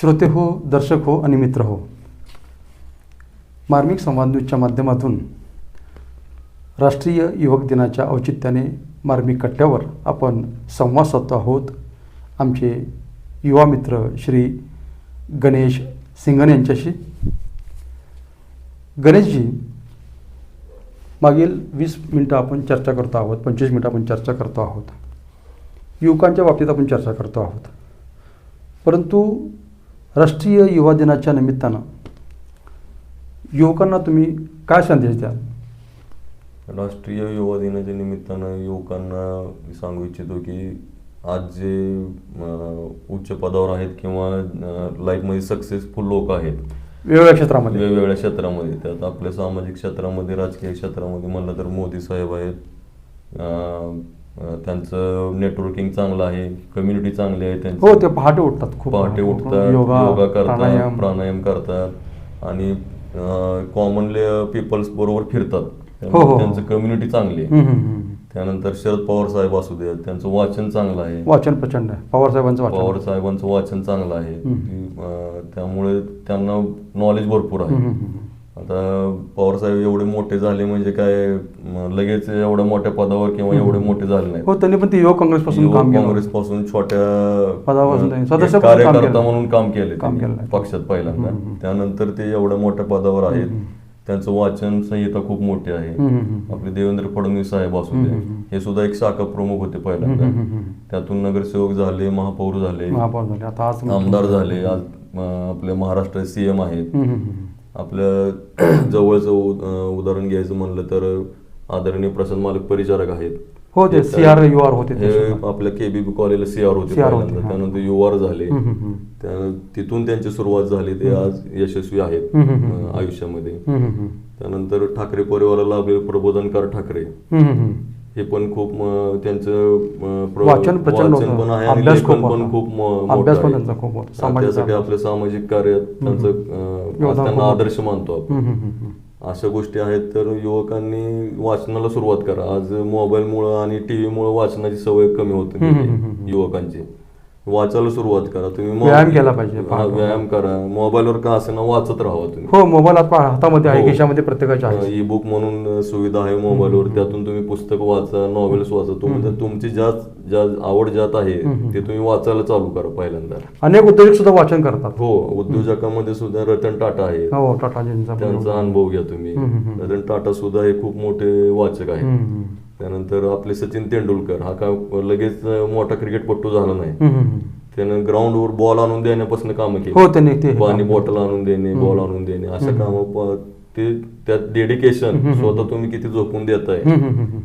श्रोते हो दर्शक हो आणि मित्र हो. मार्मिक संवाद न्यूजच्या माध्यमातून राष्ट्रीय युवक दिनाच्या औचित्याने मार्मिक कट्ट्यावर आपण संवाद साधतो आहोत. आमचे युवा मित्र श्री गणेश सिंगन यांच्याशी. गणेशजी मागील वीस मिनटं आपण चर्चा करतो आहोत पंचवीस मिनटं आपण चर्चा करतो आहोत. युवकांच्या बाबतीत आपण चर्चा करतो आहोत. परंतु राष्ट्रीय युवा दिनाच्या निमित्तानं युवकांना तुम्ही काय संदेश द्याल? राष्ट्रीय युवा दिनाच्या निमित्तानं युवकांना सांगू इच्छितो की आज जे उच्च पदावर आहेत किंवा लाईफमध्ये सक्सेसफुल लोक आहेत वेगवेगळ्या क्षेत्रामध्ये. वेगवेगळ्या क्षेत्रामध्ये त्यात आपल्या सामाजिक क्षेत्रामध्ये राजकीय क्षेत्रामध्ये म्हणलं तर मोदी साहेब आहेत त्यांचं नेटवर्किंग चांगलं आहे कम्युनिटी चांगली आहे त्यांची. हो ते पहाटे उठतात खूप. पहाटे उठतात योगा करतात प्राणायाम. करतात आणि कॉमनली पीपल्स बरोबर फिरतात. हो, त्यामुळे हो. त्यांचं कम्युनिटी चांगली आहे. त्यानंतर शरद पवार साहेब असू द्या त्यांचं वाचन चांगलं आहे. वाचन प्रचंड आहे. पवार साहेबांचं पवार साहेबांचं वाचन चांगलं आहे. त्यामुळे त्यांना नॉलेज भरपूर आहे. आता पवार साहेब एवढे मोठे झाले म्हणजे काय म, लगेच एवढ्या मोठ्या पदावर किंवा एवढे मोठे झाले नाही हो त्यांनी पण ते युवक काँग्रेसपासून काम केलं काँग्रेस पासून छोट्या पदापासून त्यांनी काम कार्यकर्ता केलं. म्हणून काम केले काम त्यांनी केलंय. पक्षात पहिल्यांदा. त्यानंतर ते एवढ्या मोठ्या पदावर आहेत. त्यांचं वाचन संहिता खूप मोठी आहे हम्म, हम्म, हम्म. आपले देवेंद्र फडणवीस साहेब असू दे. हे सुद्धा एक शाखा प्रमुख होते पहिल्यांदा हम्म, हम्म, हम्म. त्यातून नगरसेवक झाले महापौर झाले महापौर झाले आता आज आमदार झाले आज अं, आपले महाराष्ट्र सीएम आहेत हम्म, हम्म, हम्म. आपल्या जवळचं उदाहरण घ्यायचं म्हणलं तर आदरणीय प्रशांत मालक परिचारक आहेत हो ते सी आर यू आर होते. आपल्या केबीबी कॉलेजला सीआर होते CR होते. त्यानंतर झाले हम्म, हम्म. त्या- तिथून त्यांची सुरुवात झाली ते आज यशस्वी आहेत आयुष्यामध्ये. त्यानंतर ठाकरे परिवाराला लाभलेले प्रबोधनकार ठाकरे. हे पण खूप त्यांचं वाचन प्रचंड. पण आहे आणि लेखन खूप पण. खूप अभ्यास पण. त्यांचा त्यासाठी. आपल्या सामाजिक कार्यात त्यांचं त्यांना आदर्श मानतो आपण. अशा गोष्टी आहेत तर युवकांनी वाचनाला सुरुवात करा आज मोबाईलमुळं आणि टीव्हीमुळे वाचनाची सवय कमी होत. युवकांची वाचायला सुरुवात करा. तुम्ही व्यायाम केला पाहिजे. हा, व्यायाम करा. मोबाईलवर का असेना वाचत राहा तुम्ही. हो मोबाईल आता हातामध्ये आहे हो. खिशामध्ये प्रत्येकाच्या आहे. ई बुक म्हणून सुविधा आहे मोबाईलवर त्यातून तुम्ही पुस्तक वाचा नॉवेल्स वाचा. तुम्ही तुमची ज्यात ज्या आवड ज्यात आहे. ते तुम्ही वाचायला चालू करा पहिल्यांदा. अनेक उद्योजक सुद्धा वाचन करतात. हो उद्योजकामध्ये सुद्धा रतन टाटा आहे. हो टाटाजींचा पण त्यांचा. अनुभव घ्या तुम्ही. हम्म, हम्म, हम्म. रतन टाटा सुद्धा हे खूप मोठे वाचक आहेत. हम्म, हम्म. त्यानंतर आपले सचिन तेंडुलकर हा का लगेच मोठा क्रिकेटपट्टू झाला नाही. त्यानं ग्राउंडवर बॉल आणून देण्यापासून काम हो केली ते पाणी बॉटल आणून देणे बॉल आणून देणे अशा काम ते त्यात डेडिकेशन स्वतः तुम्ही किती झोपून देताय.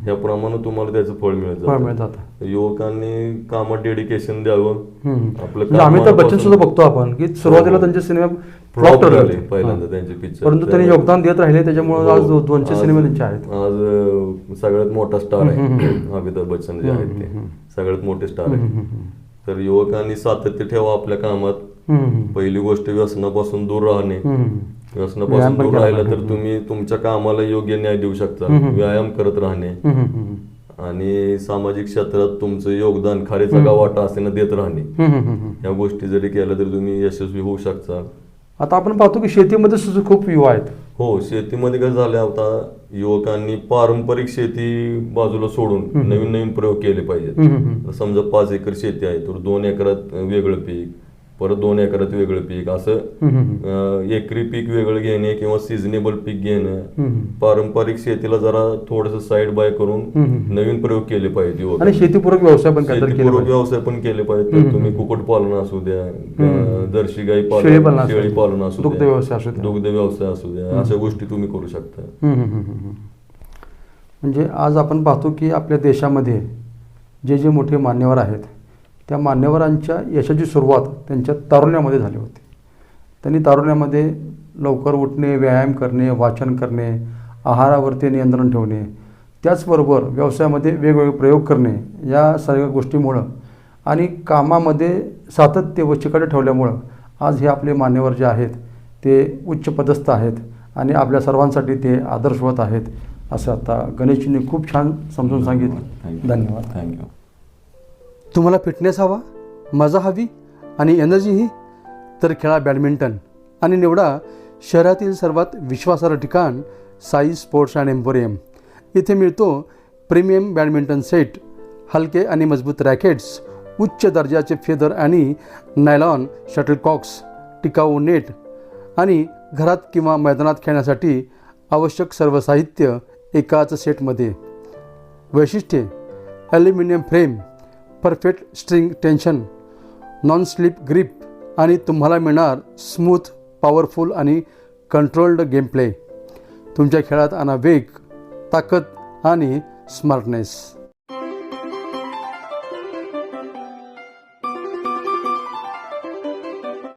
ह्याप्रमाणे तुम्हाला त्याचं फळ मिळत जातं. युवकांनी कामात डेडिकेशन द्यावं. आपलं म्हणजे अमिताभ बच्चन कामापासून- सुद्धा बघतो आपण की सुरुवातीला हो. त्यांचे सिनेमा फ्लॉप ठरले पहिल्यांदा हा. त्यांचे पिक्चर परंतु त्यांनी योगदान देत राहिले त्याच्यामुळे आज दो- दोनशे सिनेमे त्यांचे आहेत आज सगळ्यात मोठा स्टार आहे अमिताभ बच्चन जे आहेत ते. सगळ्यात मोठे स्टार हम्म. तर युवकांनी सातत्य ठेवा आपल्या कामात. पहिली गोष्ट व्यसनापासून दूर राहणे व्यसनापासून दूर राहिलं. तर तुम्ही तुमच्या कामाला योग्य न्याय देऊ शकता. व्यायाम करत राहणे. आणि सामाजिक क्षेत्रात तुमचं योगदान खारीचा वाटा असेना देत राहणे. या गोष्टी जरी केल्या तर तुम्ही यशस्वी होऊ शकता. आता आपण पाहतो की शेतीमध्ये सुद्धा खूप युवा आहेत. हो शेतीमध्ये काय झालं आता युवकांनी पारंपरिक शेती बाजूला सोडून नवीन नवीन प्रयोग केले पाहिजेत. समजा पाच एकर शेती आहे तर दोन एकरात वेगळं पीक परत दोन एकरात वेगळं पीक असं एकरी पीक वेगळं घेणे किंवा सिजनेबल पीक घेणं. पारंपरिक शेतीला जरा थोडस साईड बाय करून. नवीन प्रयोग केले पाहिजे आणि. शेतीपूरक व्यवसाय पण शेतीपूरक. व्यवसाय पण केले पाहिजे तुम्ही कुक्कुट पालन असू द्या जर्सी गाई पालन शेळी. पालन असू दुग्ध. व्यवसाय असू. दुग्ध व्यवसाय असू द्या अशा गोष्टी तुम्ही करू शकता. म्हणजे आज आपण पाहतो की आपल्या देशामध्ये जे जे मोठे मान्यवर आहेत त्या मान्यवरांच्या यशाची सुरुवात त्यांच्या तारुण्यामध्ये झाली होती. त्यांनी तारुण्यामध्ये लवकर उठणे व्यायाम करणे वाचन करणे आहारावरती नियंत्रण ठेवणे त्याचबरोबर व्यवसायामध्ये वेगवेगळे प्रयोग करणे या सगळ्या गोष्टीमुळं आणि कामामध्ये सातत्य व चिकट ठेवल्यामुळं आज हे आपले मान्यवर जे आहेत ते उच्च पदस्थ आहेत आणि आपल्या सर्वांसाठी ते आदर्शवत आहेत असं आता गणेशजींनी खूप छान समजून सांगितलं. धन्यवाद. थँक्यू तुम्हाला फिटनेस हवा मजा हवी आणि एनर्जीही तर खेळा बॅडमिंटन आणि निवडा शहरातील सर्वात विश्वासार्ह ठिकाण साई स्पोर्ट्स अँड एम्पोरियम. इथे मिळतो प्रीमियम बॅडमिंटन सेट हलके आणि मजबूत रॅकेट्स उच्च दर्जाचे फेदर आणि नायलॉन शटलकॉक्स टिकाऊ नेट आणि घरात किंवा मैदानात खेळण्यासाठी आवश्यक सर्व साहित्य एकाच सेटमध्ये वैशिष्ट्ये aluminium frame perfect string tension non slip grip आणि तुम्हाला मिळणार स्मूथ पॉवरफुल आणि कंट्रोल्ड गेम प्ले तुमच्या खेळात आणा वेग ताकद आणि स्मार्टनेस